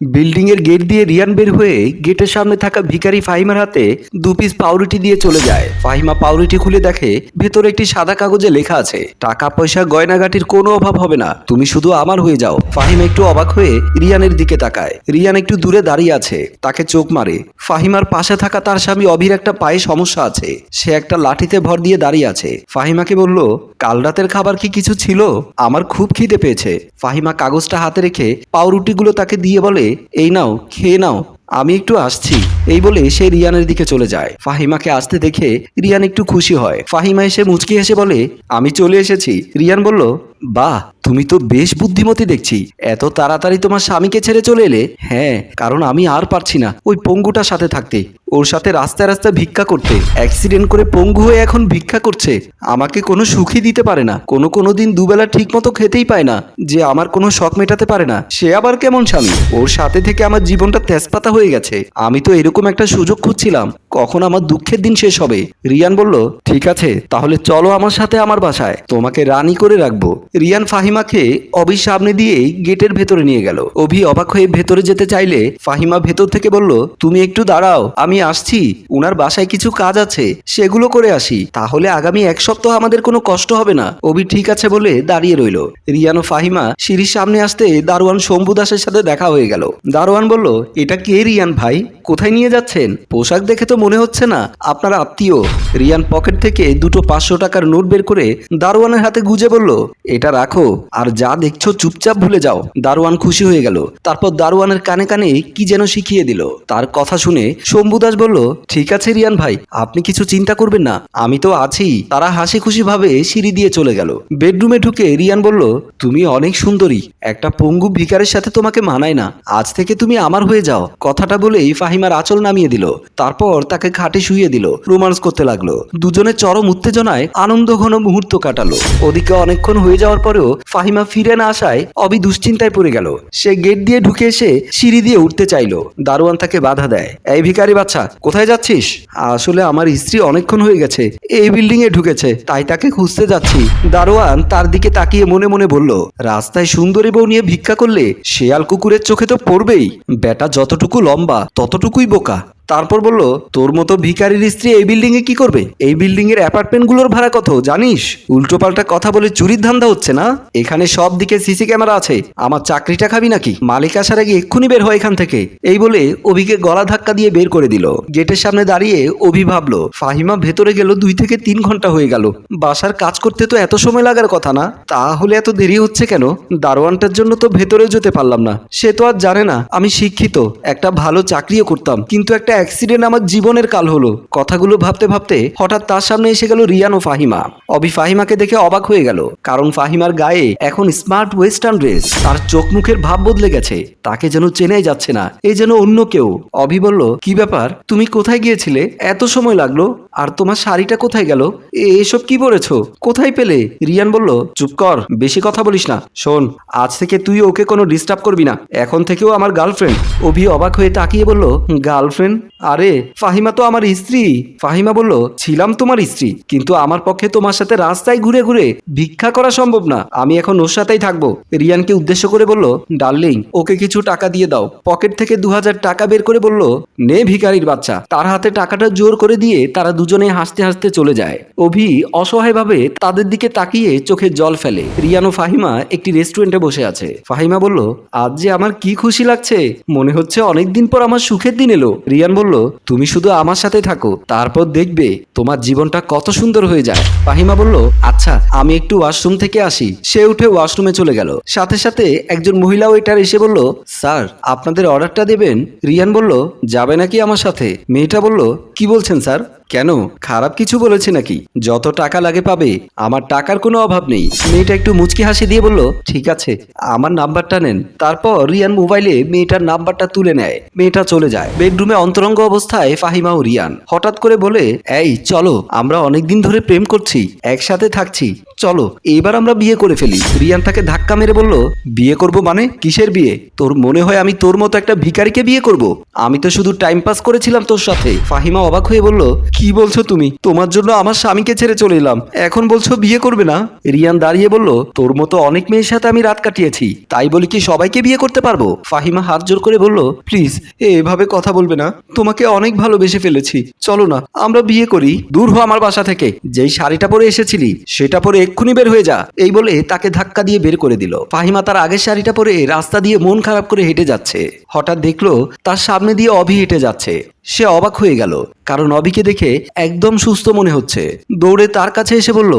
Building এর gate দিয়ে রিয়ান বের হয়ে গেটের সামনে থাকা ভিখারি ফাহিমার হাতে দু পিস পাউরুটি দিয়ে চলে যায়। ফাহিমা পাউরুটি খুলে দেখে ভেতরে একটি সাদা কাগজে লেখা আছে, টাকা, পয়সা, গয়নাগাটির কোনো অভাব হবে না, তুমি শুধু আমার হয়ে যাও। ফাহিমা একটু অবাক হয়ে রিয়ানের দিকে তাকায়। রিয়ান একটু দূরে দাঁড়িয়ে আছে, তাকে চোখ মারে। ফাহিমার পাশে থাকা তার স্বামী অভির একটা পায়ে সমস্যা আছে, সে একটা লাঠিতে ভর দিয়ে দাঁড়িয়ে আছে। ফাহিমাকে বলল, কাল রাতের খাবার কি কিছু ছিল? আমার খুব খিদে পেয়েছে। ফাহিমা কাগজটা হাতে রেখে পাউরুটিগুলো তাকে দিয়ে বলে এই নাও, খেয়ে নাও। আমি একটু আসছি। এই বলে সে রিয়ানের দিকে চলে যায়। ফাহিমাকে আসতে দেখে রিয়ান একটু খুশি হয়। ফাহিমা এসে মুচকি এসে বলে, আমি চলে এসেছি। রিয়ান বলল, বাহ তুমি তো বেশ বুদ্ধিমতী দেখছি। এত তাড়াতাড়ি তোমার স্বামীকে ছেড়ে চলে এলে? হ্যাঁ কারণ আমি আর পারছি না ওই পঙ্গুটার সাথে থাকতে। ওর সাথে রাস্তায় রাস্তায় ভিক্ষা করতে। অ্যাক্সিডেন্ট করে পঙ্গু হয়ে এখন ভিক্ষা করছে। আমাকে কোনো সুখী দিতে পারে না। কোনো কোনো দিন দুবেলা ঠিক মতো খেতেই পায় না। যে আমার কোনো শখ মেটাতে পারে না। সে আবার কেমন স্বামী? ওর সাথে থেকে আমার জীবনটা তেজপাতা হয়ে গেছে। আমি তো এরকম একটা সুযোগ খুঁজছিলাম। কখন আমার দুঃখের দিন শেষ হবে? রিয়ান বলল, ঠিক আছে, তাহলে চলো আমার সাথে আমার বাসায়। তোমাকে রানী করে রাখব। রিয়ান ফাহিমাকে অভির সামনে দিয়েই গেটের ভেতরে নিয়ে গেল। অভি অবাক হয়ে ভেতরে যেতে চাইলে ফাহিমা ভেতর থেকে বলল, তুমি একটু দাঁড়াও, আমি আসছি। উনার বাসায় কিছু কাজ আছে, সেগুলো করে আসি। তাহলে আগামী এক সপ্তাহ আমাদের কোনো কষ্ট হবে না। অভি ঠিক আছে বলে দাঁড়িয়ে রইল। রিয়ান ফাহিমা সিঁড়ির সামনে আসতে দারোয়ান শম্ভু দাসের সাথে দেখা হয়ে গেল। দারোয়ান বলল, এটা কে রিয়ান ভাই? কোথায় নিয়ে যাচ্ছেন? পোশাক দেখে তো মনে হচ্ছে না। আপনার আত্মীয়। রিয়ান পকেট থেকে দুটো পাঁচশো টাকার নোট বের করে দারোয়ানের হাতে গুজে বলল, এটা রাখো। আর যা দেখছ চুপচাপ ভুলে যাও। দারোয়ান খুশি হয়ে গেল। তারপর দারোয়ানের কানে কানে কি যেন শিখিয়ে দিল। তার কথা শুনে শম্ভু দাস বলল, ঠিক আছে রিয়ান ভাই, আপনি কিছু চিন্তা করবেন না। আমি তো আছি। তারা হাসি খুশি ভাবে সিঁড়ি দিয়ে চলে গেল। বেডরুমে ঢুকে রিয়ান বলল, তুমি অনেক সুন্দরী। একটা পঙ্গু ভিকারের সাথে তোমাকে মানায় না। আজ থেকে তুমি আমার হয়ে যাও। কথাটা বলেই ফাহিমার আঁচল নামিয়ে দিল। তারপর তাকে খাটে শুইয়ে দিল। রোমান্স করতে লাগল। দুজনে চরম উত্তেজনায় আনন্দ ঘন মুহূর্ত কাটালো। ওদিকে অনেকক্ষণ হয়ে যাওয়ার পরেও ফাহিমা ফিরে না আসায় অবি দুশ্চিন্তায় পড়ে গেল। সে গেট দিয়ে ঢুকে এসে সিঁড়ি দিয়ে উঠতে চাইলো। দারোয়ান তাকে বাধা দেয়। এই ভিকারি বাচ্চা, কোথায় যাচ্ছিস? আসলে আমার স্ত্রী অনেকক্ষণ হয়ে গেছে। এই বিল্ডিং এ ঢুকেছে, তাই তাকে খুঁজতে যাচ্ছি। দারোয়ান তার দিকে তাকিয়ে মনে মনে বলল, রাস্তায় সুন্দরী বউ নিয়ে ভিক্ষা করলে শেয়াল কুকুরের চোখে তো পড়বেই। বেটা যতটুকু লম্বা, ততটুকুই বোকা। তারপর বলল, তোর মতো ভিখারির স্ত্রী এই বিল্ডিং এ কি করবে? এই বিল্ডিং এর অ্যাপার্টমেন্টগুলোর ভাড়া কত, জানিস? উল্টোপাল্টা কথা বলে চুরির ধান্দা হচ্ছে না? এখানে সব দিকে সিসি ক্যামেরা আছে। আমার চাকরিটা খাবি নাকি? মালিক আসার আগে এক্ষুনি বের হয় এখান থেকে। এই বলে অভিকে গলা ধাক্কা দিয়ে বের করে দিল। গেটের সামনে দাঁড়িয়ে অভি ভাবলো, ফাহিমা ভেতরে গেল দুই থেকে তিন ঘণ্টা হয়ে গেল। বাসার কাজ করতে তো এত সময় লাগার কথা না? তাহলে এত দেরি হচ্ছে কেন? দারোয়ানটার জন্য তো ভেতরেও যেতে পারলাম না। সে তো আর জানে না, আমি শিক্ষিত, একটা ভালো চাকরিও করতাম। কিন্তু একটা অ্যাক্সিডেন্ট আমার জীবনের কাল হলো। কথাগুলো ভাবতে ভাবতে হঠাৎ তার সামনে এসে গেল রিয়ান ও ফাহিমা। অবি ফাহিমাকে দেখে অবাক হয়ে গেল, কারণ ফাহিমার গায়ে এখন স্মার্ট ওয়েস্টার্ন ড্রেস তার চোখ মুখের ভাব বদলে গেছে। তাকে যেন চেনাই যাচ্ছে না এই যেন অন্য কেউ। অভি বলল, কি ব্যাপার? তুমি কোথায় গিয়েছিলে? এত সময় লাগল, আর তোমার শাড়িটা কোথায় গেল? এ- এসব কি পরেছো? কোথায় পেলে? রিয়ান বলল, চুপ কর, বেশি কথা বলিস না। শোন, আজ থেকে তুই ওকে কোনো ডিস্টার্ব করবি না। এখন থেকেও আমার গার্লফ্রেন্ড অভি অবাক হয়ে তাকিয়ে বলল গার্লফ্রেন্ড আরে, ফাহিমা তো আমার স্ত্রী। ফাহিমা বলল, ছিলাম তোমার স্ত্রী, কিন্তু আমার পক্ষে তোমার সাথে রাস্তায় ঘুরে ঘুরে ভিক্ষা করা সম্ভব না। আমি এখন ওর সাথেই থাকব। রিয়ানকে উদ্দেশ্য করে বলল, ডার্লিং, ওকে কিছু টাকা দিয়ে দাও। পকেট থেকে দু হাজার টাকা বের করে বলল, নে ভিখারির বাচ্চা। তার হাতে টাকাটা জোর করে দিয়ে তারা দুজনে হাসতে হাসতে চলে যায়। অভি অসহায়ভাবে তাদের দিকে তাকিয়ে চোখে জল ফেলে। রিয়ান ও ফাহিমা একটি রেস্টুরেন্টে বসে আছে। ফাহিমা বলল, আজ যে আমার কি খুশি লাগছে, মনে হচ্ছে অনেকদিন পর আমার সুখের দিন এলো। রিয়ান বলল তুমি শুধু আমার সাথে থাকো, তারপর দেখবে তোমার জীবনটা কত সুন্দর হয়ে যায়। ফাহিমা বলল আচ্ছা আমি একটু ওয়াশরুম থেকে আসি। সে উঠে ওয়াশরুমে চলে গেল। সাথে সাথে একজন মহিলা ওয়েটার এসে বলল, স্যার, আপনাদের অর্ডারটা দেবেন? রিয়ান বলল, যাবে নাকি আমার সাথে? মেয়েটা বলল, কি বলছেন, স্যার? কেন? খারাপ কিছু বলেছে নাকি? যত টাকা লাগে পাবে। আমার টাকার কোনো অভাব নেই। মেয়েটা একটু মুচকি হাসি দিয়ে বলল, ঠিক আছে, আমার নাম্বারটা নেন। তারপর রিয়ান মোবাইলে মেয়েটার নাম্বারটা তুলে নেয়। মেয়েটা চলে যায়। বেডরুমে অন্তরঙ্গ অবস্থায় ফাহিমা ও রিয়ান। হঠাৎ করে বলে, এই, চলো, আমরা অনেকদিন ধরে প্রেম করছি, একসাথে থাকছি। চলো, এবার আমরা বিয়ে করে ফেলি। রিয়ান তাকে ধাক্কা মেরে বলল, বিয়ে করব মানে? কিসের বিয়ে? তোর মনে হয় আমি তোর মতো একটা ভিখারিকে বিয়ে করব? আমি তো শুধু টাইম পাস করেছিলাম তোর সাথে। ফাহিমা অবাক হয়ে বলল কি বলছো তুমি? তোমার জন্য আমার স্বামীকে ছেড়ে চলে এলাম। এখন বলছো বিয়ে করবে না? রিয়ান দাঁড়িয়ে বলল, তোর মতো অনেক মেয়ের সাথে আমি রাত কাটিয়েছি। তাই বলি কি সবাইকে বিয়ে করতে পারব? ফাহিমা হাত জোর করে বলল, প্লিজ, এভাবে কথা বলবে না। তোমাকে অনেক ভালোবেসে ফেলেছি। চলো না, আমরা বিয়ে করি। দূর হো আমার বাসা থেকে। যেই শাড়িটা পরে এসেছিলি, সেটা পরে এক্ষুনি বের হয়ে যা। এই বলে তাকে ধাক্কা দিয়ে বের করে দিল। ফাহিমা তার আগের শাড়িটা পরে রাস্তা দিয়ে মন খারাপ করে হেঁটে যাচ্ছে। হঠাৎ দেখল, তার সামনে দিয়ে অভি হেঁটে যাচ্ছে। সে অবাক হয়ে গেল, কারণ অভিকে দেখে একদম সুস্থ মনে হচ্ছে। দৌড়ে তার কাছে এসে বলল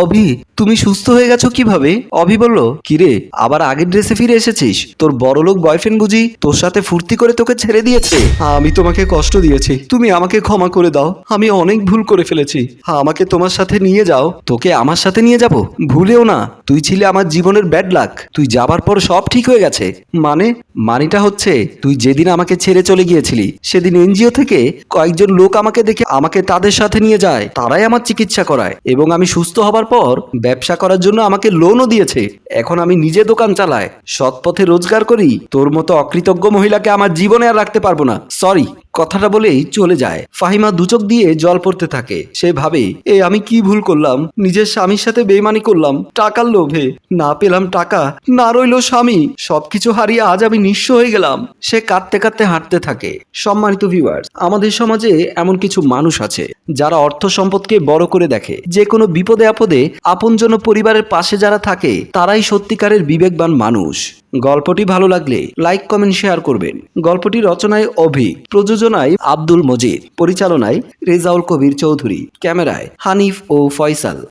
অভি তুমি সুস্থ হয়ে গেছো কীভাবে? অভি বলল, কিরে, আবার আগের ড্রেসে ফিরে এসেছিস? তোর বড়লোক বয়ফ্রেন্ড বুঝি তোর সাথে ফুর্তি করে তোকে ছেড়ে দিয়েছে? আমি তোমাকে কষ্ট দিয়েছি। তুমি আমাকে ক্ষমা করে দাও। আমি অনেক ভুল করে ফেলেছি। আমাকে তোমার সাথে নিয়ে যাও। তোকে আমার সাথে নিয়ে যাব? ভুলেও না। তুই ছিলে আমার জীবনের ব্যাড লাক তুই যাবার পর সব ঠিক হয়ে গেছে। মানে মানিটা হচ্ছে, তুই যেদিন আমাকে ছেড়ে চলে গিয়েছিলি, সেদিন এনজিও থেকে কয়েকজন লোক আমাকে দেখে আমাকে তাদের সাথে নিয়ে যায়। তারাই আমার চিকিৎসা করায় এবং আমি সুস্থ হবার পর ব্যবসা করার জন্য আমাকে লোনও দিয়েছে। এখন আমি নিজে দোকান চালাই। সৎ পথে রোজগার করি। তোর মতো অকৃতজ্ঞ মহিলাকে আমার জীবনে আর রাখতে পারব না। সরি কথাটা বলেই চলে যায়। ফাহিমা দুচোখ দিয়ে জল পড়তে থাকে। সে ভাবে এ, আমি কি ভুল করলাম? নিজের স্বামীর সাথে বেইমানি করলাম? টাকার লোভে? না পেলাম টাকা? না রইল স্বামী? সবকিছু হারিয়ে আজ আমি নিঃস্ব হয়ে গেলাম। সে কাঁদতে কাঁদতে হাঁটতে থাকে। সম্মানিত ভিউয়ার্স আমাদের সমাজে এমন কিছু মানুষ আছে, যারা অর্থ সম্পদকে বড় করে দেখে। যে কোনো বিপদে আপদে, আপনজন পরিবারের পাশে যারা থাকে, তারাই সত্যিকারের বিবেকবান মানুষ। গল্পটি ভালো লাগলে লাইক, কমেন্ট, শেয়ার করবেন। গল্পটি রচনায় অভি, প্রযোজনায় আব্দুল মজিদ, পরিচালনায় রেজাউল কবির চৌধুরী, ক্যামেরায় হানিফ ও ফয়সাল।